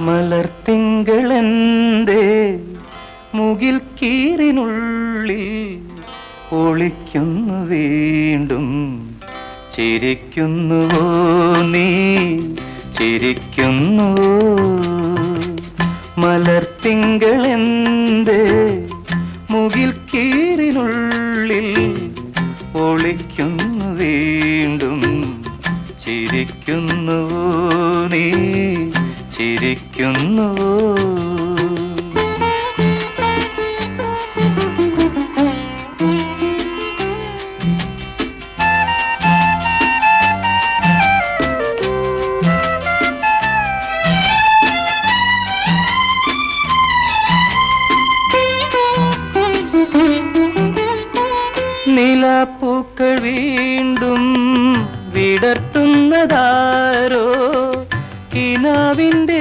മലർത്തിങ്കളെന്തേ മുകിൽ കീറിനുള്ളിൽ ഒളിക്കുന്നു വീണ്ടും. ചിരിക്കുന്നുവോ നീ? ചിരിക്കുന്നുവോ? മലർത്തിങ്കളെന്തേ മുകിൽ കീറിനുള്ളിൽ ഒളിക്കുന്നു വീണ്ടും. ചിരിക്കുന്നുവോ നീ? ചിരിക്കുന്നുവോ നിലപ്പൂക്കൾ വീണ്ടും വിടർത്തുന്നതാരോ കിനാവിന്റെ